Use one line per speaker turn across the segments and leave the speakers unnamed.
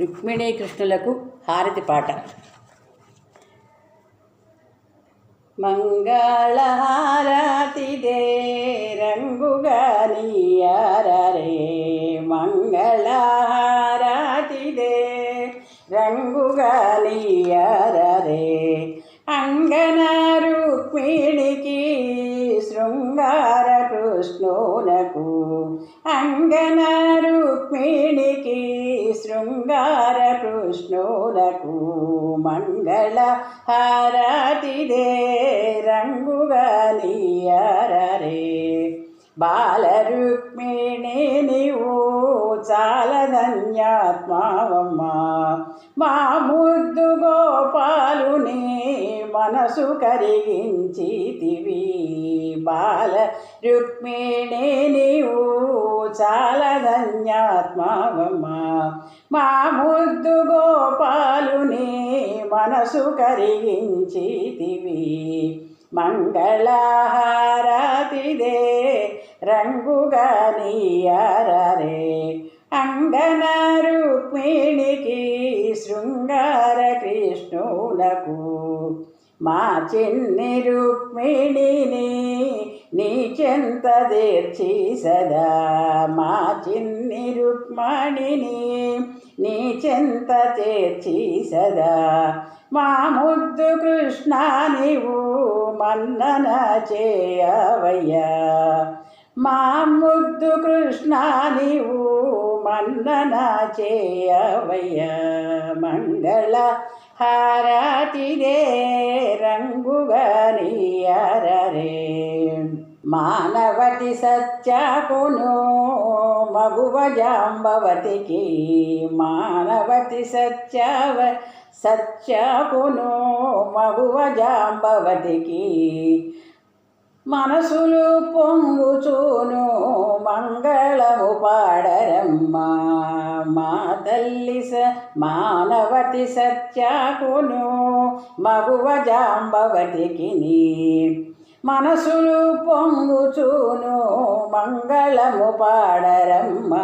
రుక్మిణీ కృష్ణులకు హారతి పాట. మంగళహారతిదే రంగుగా నీయారరే అంగన రుక్మిణికి శృంగార కృష్ణునకు అంగన రుక్మిణికి శృంగార కృష్ణులకు మంగళ హారతిదే రంగుగా నీయరరే బాల రుక్మిణి నీవు చాలా ధన్యాత్మావమ్మా మా ముద్దు గోపాలుని మనసు కరిగించితివి బాల రుక్మిణి నీవు చాలా ధన్యాత్మావమ్మా మా ముద్దు గోపాలుని మనసు కరిగించితివి మంగళహారతిదే రంగుగా నీయరరే అంగన రుక్మిణికి శృంగార కృష్ణులకు మా చిన్ని రుక్మిణిని నీచెంత తీర్చి సదా మా చిన్ని రుక్మణిని నీచెంత చేర్చి సదా మా ముద్దు కృష్ణ నీవు మన్నన చేయవయ్యా? మా ముద్దు కృష్ణ నీవు మన్నన చేయవయ్యా? మంగళ హారతిదే రంగుగా నీయరరే మానవతి సత్యాకును మగువ జాంబవతికి మానవతి సత్యావ సత్యాకును మగువ జాంబవతికి మనసులు పొంగుచూను మంగళము పాడరమ్మా. మా తల్లి స మానవతి సత్యాకును మగువ జాంబవతికి మనసులు పొంగుచూను మంగళము పాడరమ్మ.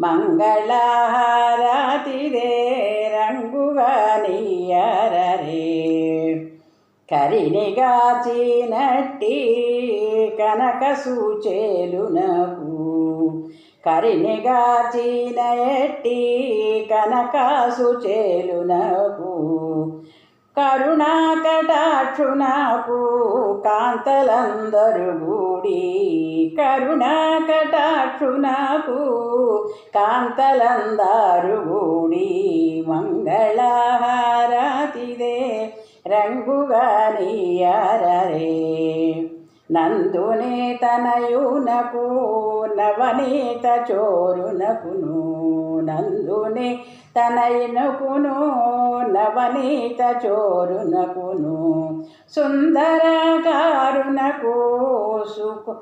మంగళహారాతిదే రంగుగా నీయరరే. కరినిగాచినట్టి కనక సూచేలునకు. కరినిగాచిన ఎట్టి కనక నవ్వు కరుణా కటాక్షునకు కాంతలందరు గూడి కరుణా కటాక్షునకు కాంతలందరు గూడి మంగళహారతిదే రంగుగా నీయరరే నందుని తనయునకు నవనీత చోరునకును. నందుని తనయునకును నవనీత చోరునకును. సుందరకారునకు సుకు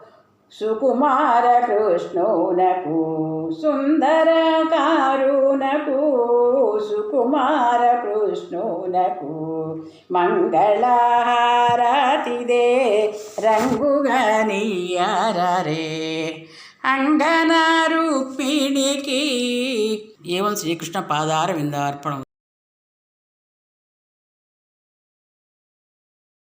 సుకుమార కృష్ణునకు. సుందరకారునకు సుకుమార కృష్ణునకు. మంగళహారతిదే రంగుగా నీయరరే అంగన రూపిణికి ఏవం శ్రీకృష్ణ పాదార విందార్పణం